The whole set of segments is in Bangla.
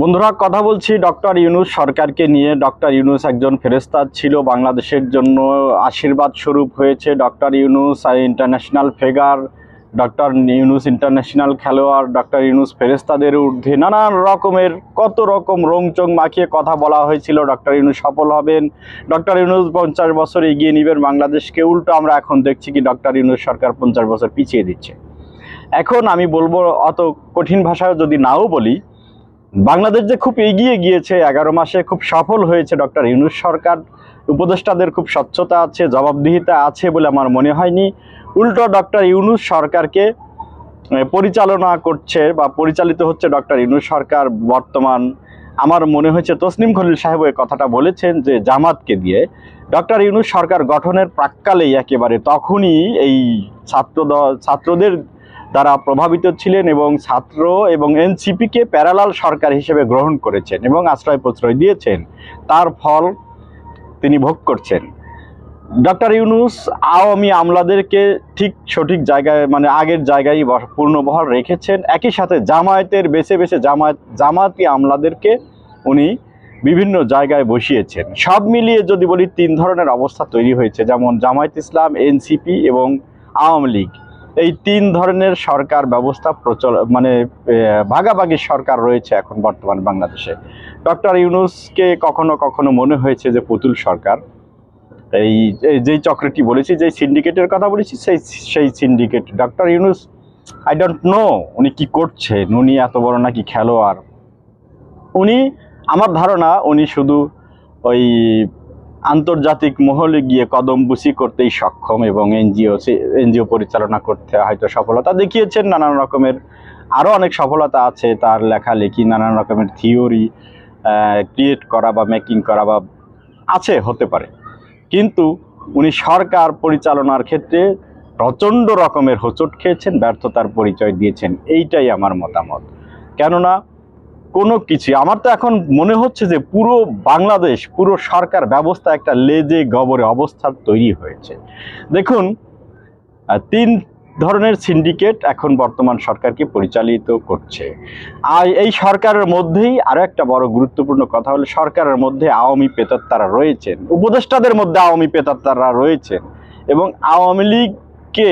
বন্ধুরা, কথা বলছি ডক্টর ইউনুস সরকারকে নিয়ে। ডক্টর ইউনুস একজন ফেরেস্তাদ ছিল, বাংলাদেশের জন্য আশীর্বাদ স্বরূপ হয়েছে doctor Yunus international figure doctor Yunus international খেলোয়াড়, ডক্টর ইউনুস ফেরেস্তাদের ঊর্ধ্বে। নানান রকমের, কত রকম রংচং মাখিয়ে কথা বলা হয়েছিল, ডক্টর ইউনুস সফল হবেন। ডক্টর ইউনুস পঞ্চাশ বছর এগিয়ে নেবেন বাংলাদেশকে। উল্টো আমরা এখন দেখছি কি ডক্টর ইউনুস সরকার পঞ্চাশ বছর পিছিয়ে দিচ্ছে। এখন আমি বলব অত কঠিন ভাষায় যদি নাও বলি বাংলাদেশ যে খুব এগিয়ে গিয়েছে, এগারো মাসে খুব সফল হয়েছে ডক্টর ইউনুস সরকার। উপদেষ্টাদের খুব স্বচ্ছতা আছে, জবাবদিহিতা আছে বলে আমার মনে হয়নি। উল্টো ডক্টর ইউনুস সরকারকে পরিচালনা করছে বা পরিচালিত হচ্ছে ডক্টর ইউনুস সরকার বর্তমান। আমার মনে হয়েছে তসনিম খলিল সাহেব এই কথাটা বলেছেন যে, জামাতকে দিয়ে ডক্টর ইউনুস সরকার গঠনের প্রাককালেই একেবারে তখনই এই ছাত্র ছাত্রদের দ্বারা প্রভাবিত ছিলেন এবং ছাত্র এবং এনসিপিকে প্যারালাল সরকার হিসেবে গ্রহণ করেছেন এবং আশ্রয় প্রশ্রয় দিয়েছেন। তার ফল তিনি ভোগ করছেন। ডক্টর ইউনুস আওয়ামী আমলাদেরকে ঠিক সঠিক জায়গায় মানে আগের জায়গায় পূর্ণবহাল রেখেছেন। একই সাথে জামায়াতের বেছে বেছে জামায়াত জামায়াতি আমলাদেরকে উনি বিভিন্ন জায়গায় বসিয়েছেন। সব মিলিয়ে যদি বলি, তিন ধরনের অবস্থা তৈরি হয়েছে। যেমন জামায়াত ইসলাম, এনসিপি এবং আওয়ামী লীগ। এই তিন ধরনের সরকার ব্যবস্থা প্রচল মানে ভাগাভাগি সরকার রয়েছে এখন বর্তমান বাংলাদেশে। ডক্টর ইউনুসকে কখনো কখনো মনে হয়েছে যে পুতুল সরকার। এই যেই চক্রটি বলেছি, যেই সিন্ডিকেটের কথা বলেছি, সেই সেই syndicate. Doctor Yunus I don't know উনি কি করছেন, উনি এত বড় নাকি খেলোয়াড়। উনি, আমার ধারণা, উনি শুধু ওই আন্তর্জাতিক মহলে গিয়ে কদম বুসি করতেই সক্ষম এবং এনজিও এনজিও পরিচালনা করতে হয়তো সফলতা দেখিয়েছেন নানান রকমের আরও অনেক সফলতা আছে তার লেখালেখি, নানান রকমের থিওরি ক্রিয়েট করা বা মেকিং করা বা আছে, হতে পারে। কিন্তু উনি সরকার পরিচালনার ক্ষেত্রে প্রচণ্ড রকমের হোঁচট খেয়েছেন, ব্যর্থতার পরিচয় দিয়েছেন, এইটাই আমার মতামত। কেননা কোনো কিছু। আমার তো এখন মনে হচ্ছে যে পুরো বাংলাদেশ, পুরো সরকার ব্যবস্থা একটা লেজে গবরে অবস্থার তৈরি হয়েছে। দেখুন তিন ধরনের সিন্ডিকেট এখন বর্তমান সরকারকে পরিচালিত করছে। আর এই সরকারের মধ্যেই আরও একটা বড় গুরুত্বপূর্ণ কথা হলো, সরকারের মধ্যে আওয়ামী পেতাত্তারা রয়েছেন। উপদেষ্টাদের মধ্যে আওয়ামী পেতাত্তারা রয়েছেন এবং আওয়ামী লীগকে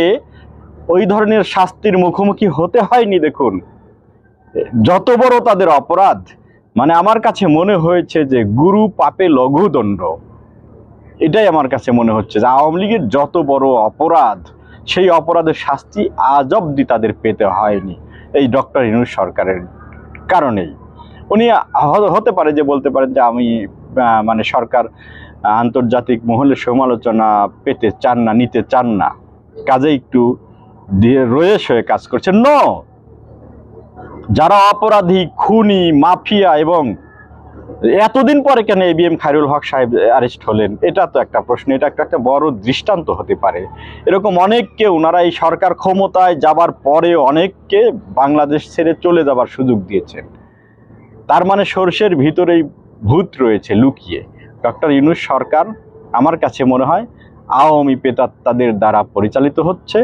ওই ধরনের শাস্তির মুখোমুখি হতে হয়নি, দেখুন। যত বড় তাদের অপরাধ মানে আমার কাছে মনে হয়েছে যে গুরু পাপে লঘু দণ্ড এটাই আমার কাছে মনে হচ্ছে যে আওয়ামী লীগের যত বড় অপরাধ, সেই অপরাধের শাস্তি আজ অব্দি তাদের পেতে হয়নি এই ডক্টর ইনুস সরকারের কারণেই। উনি হতে পারে যে বলতে পারেন যে আমি মানে সরকার আন্তর্জাতিক মহলে সমালোচনা পেতে চান না, নিতে চান না। কাজে একটু দিয়ে রয়েস হয়ে কাজ করছে। ন যারা অপরাধী, খুনি, মাফিয়া এবং এতদিন পরে কেন এবিএম খায়রুল হক সাহেব অ্যারেস্ট হলেন? এটা তো একটা প্রশ্ন, এটা একটা একটা বড় দৃষ্টান্ত হতে পারে। এরকম অনেককে ওনারা এই সরকার ক্ষমতায় যাবার পরে অনেককে বাংলাদেশ ছেড়ে চলে যাবার সুযোগ দিয়েছেন। তার মানে সর্ষের ভিতরেই ভূত রয়েছে লুকিয়ে। ডক্টর ইউনুস সরকার আমার কাছে মনে হয় আওয়ামী পেতাত্তাদের দ্বারা পরিচালিত হচ্ছে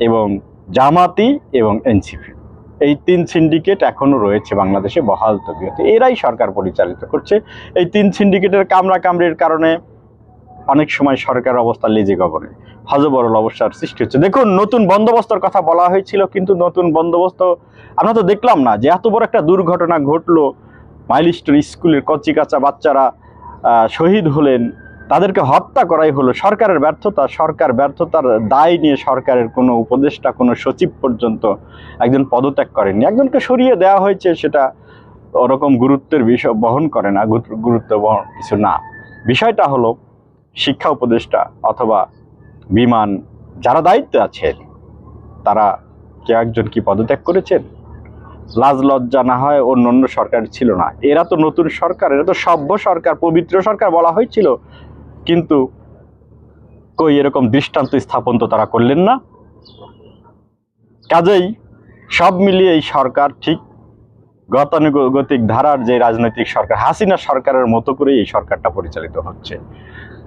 এবং জামাতি এবং এনসিপি। এই তিন সিন্ডিকেট এখনও রয়েছে বাংলাদেশে বহাল তবিয়তে। এরাই সরকার পরিচালিত করছে। এই তিন সিন্ডিকেটের কামড়া কামড়ির কারণে অনেক সময় সরকার অবস্থা লেজে গগনে হজবরল অবস্থার সৃষ্টি হচ্ছে। দেখুন, নতুন বন্দোবস্তর কথা বলা হয়েছিল, কিন্তু নতুন বন্দোবস্ত, আমরা তো দেখলাম না যে এত বড় একটা দুর্ঘটনা ঘটলো। মাইলস্টোন স্কুলের কচি কাঁচা বাচ্চারা শহীদ হলেন। তাদেরকে হত্যা করাই হলো সরকারের ব্যর্থতা, সরকার ব্যর্থতার দায় নিয়ে সরকারের কোনো উপদেষ্টা, কোনো সচিব পর্যন্ত একজন পদত্যাগ করেননি। একজনকে সরিয়ে দেওয়া হয়েছে সেটা ওরকম গুরুত্বের বিষয় বহন করে না, গুরুত্ব বহন কিছু না। বিষয়টা হলো শিক্ষা উপদেষ্টা অথবা বিমান যারা দায়িত্বে আছেন, তারা কেউ একজন কি পদত্যাগ করেছেন? লাজ লজ্জা না হয় অন্য অন্য সরকার ছিল না। এরা তো নতুন সরকার, এরা তো সভ্য সরকার, পবিত্র সরকার বলা হয়েছিল। কিন্তু কই এরকম দৃষ্টান্ত স্থাপন তো তারা করলেন না। কাজেই সব মিলিয়ে এই সরকার ঠিক গতানুগতিক ধারার যে রাজনৈতিক সরকার, হাসিনা সরকারের মতো করে এই সরকারটা পরিচালিত হচ্ছে।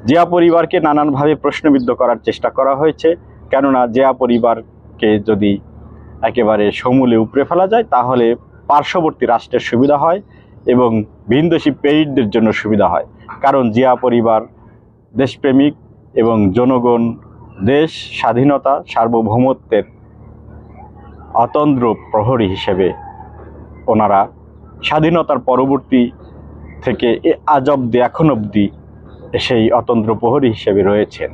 জিয়া পরিবারকে নানানভাবে প্রশ্নবিদ্ধ করার চেষ্টা করা হয়েছে, কেননা জিয়া পরিবারকে যদি একেবারে সমূলে উপড়ে ফেলা যায়, তাহলে পার্শ্ববর্তী রাষ্ট্রের সুবিধা হয় এবং ভিনদেশি পেইডদের জন্য সুবিধা হয়। কারণ জিয়া পরিবার দেশপ্রেমিক এবং জনগণ, দেশ স্বাধীনতা, সার্বভৌমত্বের অতন্দ্র প্রহরী হিসেবে ওনারা স্বাধীনতার পরবর্তী থেকে এ আজ অব্দি, এখন অবধি সেই অতন্ত্র প্রহরী হিসেবে রয়েছেন।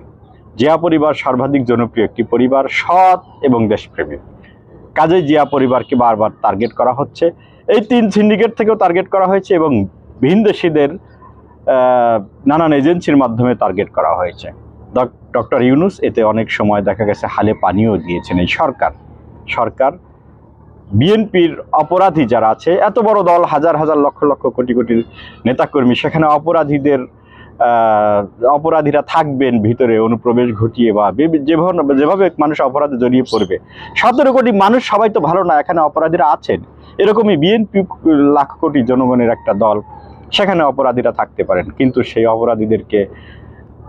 জিয়া পরিবার সর্বাধিক জনপ্রিয় একটি পরিবার, সৎ এবং দেশপ্রেমিক কাজে জিয়া পরিবারকে বারবার টার্গেট করা হচ্ছে। এই তিন সিন্ডিকেট থেকেও টার্গেট করা হয়েছে এবং ভিনদেশিদের নানান এজেন্সির মাধ্যমে টার্গেট করা হয়েছে। ডক্টর ইউনুস এতে অনেক সময় দেখা গেছে হালে পানিও দিয়েছেন এই সরকার। সরকার, বিএনপির অপরাধী যারা আছে, এত বড় দল, হাজার হাজার লক্ষ লক্ষ কোটি কোটি নেতাকর্মী, সেখানে অপরাধীদের অপরাধীরা থাকবেন, ভিতরে অনুপ্রবেশ ঘটিয়ে বা যেভাবে যেভাবে মানুষ অপরাধে জড়িয়ে পড়বে। সতেরো কোটি মানুষ সবাই তো ভালো না, এখানে অপরাধীরা আছেন। এরকমই বিএনপি লাখ কোটি জনগণের একটা দল। সেখানে অপরাধীরা থাকতে পারেন। কিন্তু সেই অপরাধীদেরকে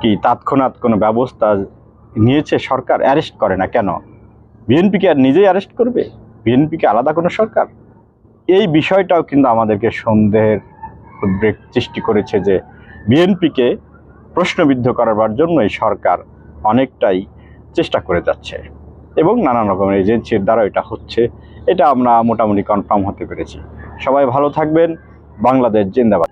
কি তৎক্ষণাৎ কোনো ব্যবস্থা নিয়েছে সরকার? অ্যারেস্ট করে না কেন? বিএনপিকে আর নিজেই অ্যারেস্ট করবে? বিএনপিকে আলাদা কোনো সরকার? এই বিষয়টাও কিন্তু আমাদেরকে সন্দেহের উদ্বেগ সৃষ্টি করেছে যে বিএনপিকে প্রশ্নবিদ্ধ করার জন্য এই সরকার অনেকটাই চেষ্টা করে যাচ্ছে। এবং নানান রকমের এজেন্সির দ্বারা এটা হচ্ছে। এটা আমরা মোটামুটি কনফার্ম হতে পেরেছি। সবাই ভালো থাকবেন। বাংলাদেশ জিন্দাবাদ।